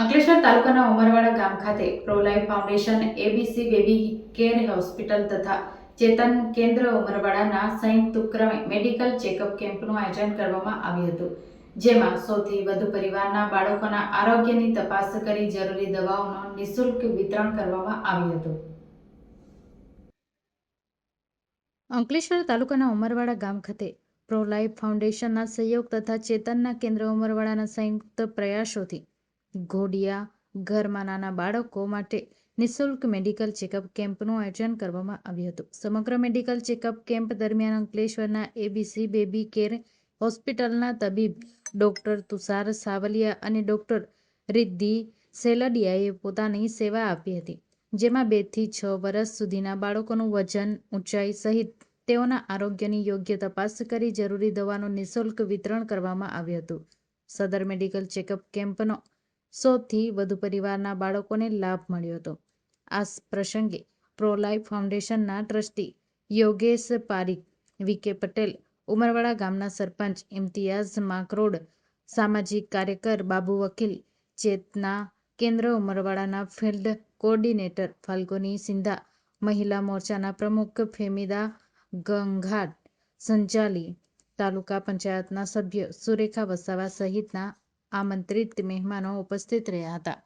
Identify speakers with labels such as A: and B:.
A: અંકલેશ્વર તાલુકાના ઉમરવાડા ગામ ખાતે Prolife foundation ABC baby care hospital તથા ચેતન કેન્દ્ર ઉમરવાડાના સંયુક્ત ઉપક્રમે મેડિકલ ચેકઅપ કેમ્પનું આયોજન કરવામાં આવ્યું હતું. જેમાં સૌથી વધુ પરિવારના બાળકોના આરોગ્યની તપાસ કરી જરૂરી દવાઓનું નિઃશુલ્ક વિતરણ કરવામાં આવ્યું હતું. અંકલેશ્વર તાલુકાના ઉમરવાડા ગામ ખાતે પ્રોલાઈફ ફાઉન્ડેશનના સહયોગ તથા ચેતનના કેન્દ્ર ઉમરવાડાના સંયુક્ત પ્રયાસોથી ઘોડિયા ઘરમાં નાના બાળકો માટે નિઃશુલ્ક મેડિકલ ચેકઅપ કેમ્પનું આયોજન કરવામાં આવ્યું હતું. સમગ્ર મેડિકલ ચેકઅપ કેમ્પ દરમિયાન અંકલેશ્વરના એબીસી બેબી કેર હોસ્પિટલના તબીબ ડોક્ટર તુષાર સાવલિયા અને ડોક્ટર રિદ્ધિ સેલડિયાએ પોતાની સેવા આપી હતી, જેમાં બેથી છ વર્ષ સુધીના બાળકોનું વજન ઊંચાઈ સહિત તેઓના આરોગ્યની યોગ્ય તપાસ કરી જરૂરી દવાનું નિઃશુલ્ક વિતરણ કરવામાં આવ્યું હતું. સદર મેડિકલ ચેકઅપ કેમ્પનો સૌથી વધુ પરિવારના બાળકોને લાભ મળ્યો હતો. આ પ્રસંગે પ્રોલાઈફ ફાઉન્ડેશનના ટ્રસ્ટી યોગેશ પારીખ, વીકે પટેલ, ઉમરવાડા ગામના સરપંચ ઇમ્તિયાઝ માકરોડ, સામાજિક કાર્યકર બાબુ વકીલ, ચેતના કેન્દ્ર ઉમરવાડાના ફિલ્ડ કોર્ડિનેટર ફાલ્ગુની સિંધા, મહિલા મોરચાના પ્રમુખ ફેમિદા ગંઘાટ, સંચાલી તાલુકા પંચાયતના સભ્ય સુરેખા વસાવા સહિતના આમંત્રિત મહેમાનો ઉપસ્થિત રહ્યા હતા.